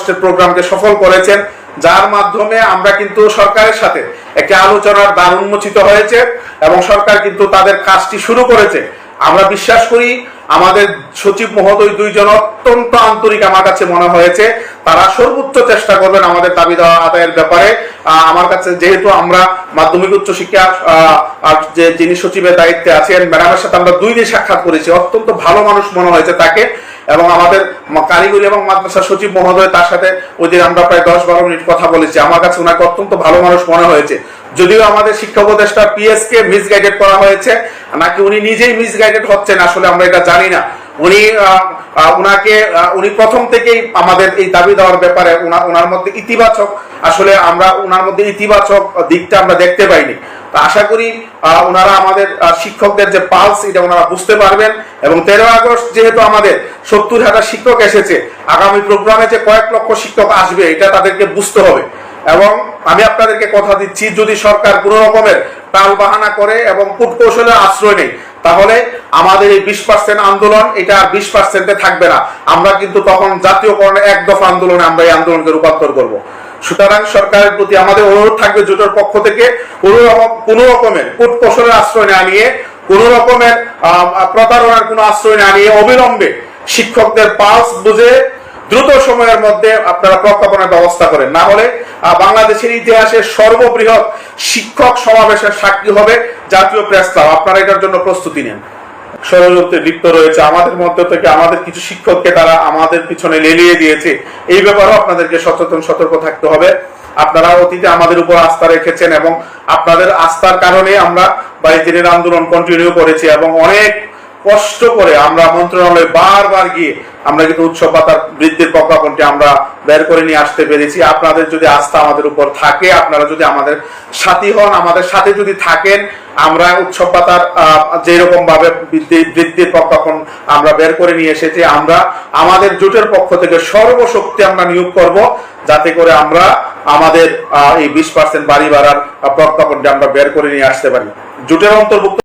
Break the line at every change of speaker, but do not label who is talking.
আগস্টের প্রোগ্রামকে সফল করেছেন, যার মাধ্যমে আমরা কিন্তু সরকারের সাথে একটি আলোচনার দ্বার উন্মোচিত হয়েছে এবং সরকার কিন্তু তাদের কাজটি শুরু করেছে। আমরা বিশ্বাস করি আমাদের সচিব মহোদয় দুইজন অত্যন্ত আন্তরিক আমার কাছে মনে হয়েছে তারা সর্বোচ্চ চেষ্টা করবেন আমাদের দাবি দেওয়া আদায়ের ব্যাপারে। আমার কাছে যেহেতু আমরা মাধ্যমিক উচ্চ শিক্ষা যে যিনি সচিবের দায়িত্বে আছেন, ম্যাডামের সাথে আমরা দুই দিন সাক্ষাৎ করেছি। অত্যন্ত ভালো মানুষ মনে হয়েছে তাকে এবং আমাদের কারিগরি এবং মাদ্রাসা সচিব মহোদয় তার সাথে ওই দিন আমরা প্রায় দশ বারো মিনিট কথা বলেছি। আমার কাছে ওনাকে অত্যন্ত ভালো মানুষ মনে হয়েছে। যদিও আমাদের শিক্ষা উপদেষ্টা পিএস কে মিসগাইডেড করা হয়েছে, নাকি উনি নিজেই মিসগাইডেড হচ্ছেন আসলে আমরা এটা জানি না। উনি উনাকে উনি প্রথম থেকেই আমাদের এই দাবি দেওয়ার ব্যাপারে উনার মধ্যে ইতিবাচক, আসলে আমরা উনার মধ্যে ইতিবাচক দিকটা আমরা দেখতে পাইনি। আশা করি ওনারা আমাদের শিক্ষকদের যে পালস, এটা ওনারা বুঝতে পারবেন। এবং তেরো আগস্ট যেহেতু আমাদের সত্তর হাজার শিক্ষক এসেছে, আগামী প্রোগ্রামে যে কয়েক লক্ষ শিক্ষক আসবে, এটা তাদেরকে বুঝতে হবে। এবং আমি আপনাদেরকে কথা দিচ্ছি, যদি সরকার কোনো রকমের টাল বাহানা করে এবং কূটকৌশলের আশ্রয় নেই তাহলে আমাদের এই বিশ পার্সেন্ট আন্দোলন এটা আর বিশ পার্সেন্টে থাকবে না। আমরা কিন্তু তখন জাতীয়করণের এক দফা আন্দোলনে আমরা এই আন্দোলনকে রূপান্তর করব। সুতরাং সরকারের প্রতি আমাদের অনুরোধ থাকবে জোটের পক্ষ থেকে কোনো রকম কোনো রকমের কূটকৌশলের আশ্রয় না নিয়ে, কোনো রকমের প্রতারণার কোনো আশ্রয় না নিয়ে অবিলম্বে শিক্ষকদের পালস বুঝে দ্রুত সময়ের মধ্যে আপনারা প্রজ্ঞাপনের ব্যবস্থা করেন। না হলে বাংলাদেশের ইতিহাসে সর্ববৃহৎ শিক্ষক সমাবেশের সাক্ষী হবে জাতীয় প্রেস ক্লাব। আপনারা এটার জন্য প্রস্তুতি নেন। ষড়যন্ত্রে লিপ্ত রয়েছে। আমাদের মধ্যে থেকে আমাদের কিছু শিক্ষককে তারা আমাদের পিছনে লেলিয়ে দিয়েছে। এই ব্যাপারেও আপনাদেরকে সচেতন, সতর্ক থাকতে হবে। আপনারা অতীতে আমাদের উপর আস্থা রেখেছেন এবং আপনাদের আস্থার কারণে আমরা বাইশ দিনের আন্দোলন কন্টিনিউ করেছি এবং অনেক কষ্ট করে আমরা মন্ত্রণালয়ে বারবার গিয়ে আমরা কিন্তু উৎসব ভাতার বৃদ্ধির প্রজ্ঞাপনটি আমরা বের করে নিয়ে আসতে পেরেছি। আপনাদের যদি আস্থা আমাদের উপর থাকে আপনারা যদি আমাদের সাথী হন আমাদের সাথে যদি থাকেন আমরা উৎসব ভাতার যেরকম ভাবে বৃদ্ধি বৃদ্ধির প্রজ্ঞাপন আমরা বের করে নিয়ে এসেছি আমরা আমাদের জোটের পক্ষ থেকে সর্বশক্তি আমরা নিয়োগ করব যাতে করে আমরা আমাদের এই বিশ পার্সেন্ট বাড়ি আহ, প্রজ্ঞাপনটি আমরা বের করে নিয়ে আসতে পারি। জোটের অন্তর্ভুক্ত